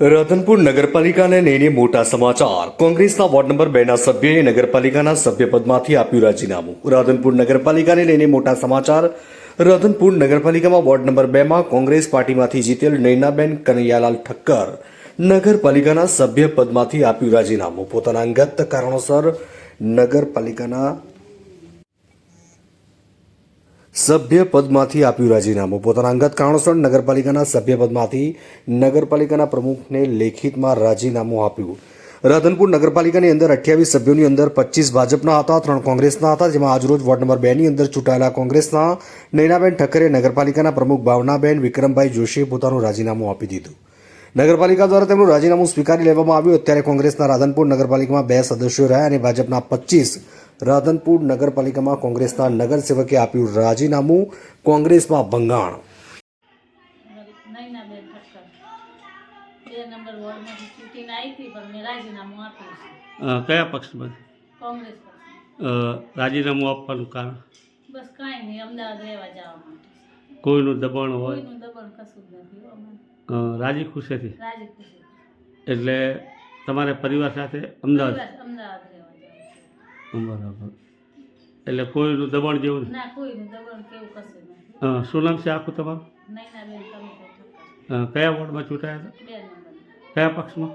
રતનપુર નગરપાલિકાને લઈને મોટા સમાચાર. કોંગ્રેસના વોર્ડ નંબર બે ના સભ્યએ નગરપાલિકાના સભ્યપદમાંથી આપ્યું રાજીનામું. રાધનપુર નગરપાલિકાને લઈને મોટા સમાચાર. રતનપુર નગરપાલિકામાં વોર્ડ નંબર બે માં કોંગ્રેસ પાર્ટીમાંથી જીતેલ નૈનાબેન કનૈયાલાલ ઠક્કર નગરપાલિકાના સભ્યપદમાંથી આપ્યું રાજીનામું. પોતાના અંગત કારણોસર નગરપાલિકાના સભ્યપદમાંથી આપ્યું રાજીનામું. પોતાના અંગત કારણોસર નગરપાલિકાના સભ્યપદમાંથી નગરપાલિકાના પ્રમુખને લેખિતમાં રાજીનામું આપ્યું. રાધનપુર નગરપાલિકાની અંદર અઠ્યાવીસ સભ્યોની અંદર પચીસ ભાજપના હતા, ત્રણ કોંગ્રેસના હતા, જેમાં આજરોજ વોર્ડ નંબર બેની અંદર ચૂંટાયેલા કોંગ્રેસના નૈનાબેન ઠક્કરે નગરપાલિકાના પ્રમુખ ભાવનાબેન વિક્રમભાઈ જોશીએ પોતાનું રાજીનામું આપી દીધું. નગરપાલિકા દ્વારા તેમનું રાજીનામું સ્વીકારી લેવામાં આવ્યું. અત્યારે કોંગ્રેસના રાધનપુર નગરપાલિકામાં બે સદસ્યો રહ્યા અને ભાજપના પચીસ રાધનપુર નગરપાલિકામાં કોંગ્રેસના નગરસેવકે આપ્યું રાજીનામું કોંગ્રેસમાં ભંગાણ. કયા પક્ષમાંથી કોંગ્રેસ પક્ષ. અ, રાજીનામું આપવાનું કારણ? બસ કાંઈ નહીં અમદાવાદ રહેવા જવા માટે કોઈનું દબાણ હોય? રાજી ખુશેથી? રાજી ખુશી એટલે તમારે પરિવાર સાથે અમદાવાદ બસ અમદાવાદ રહેવા જવું છે બરાબર. એટલે કોઈનું દબાણ જેવું. ના કોઈનું દબાણ કેવું કશું નહીં. હા શું નામ છે આખું તમારું? કયા વોર્ડમાં ચૂંટાયા હતા? કયા પક્ષમાં?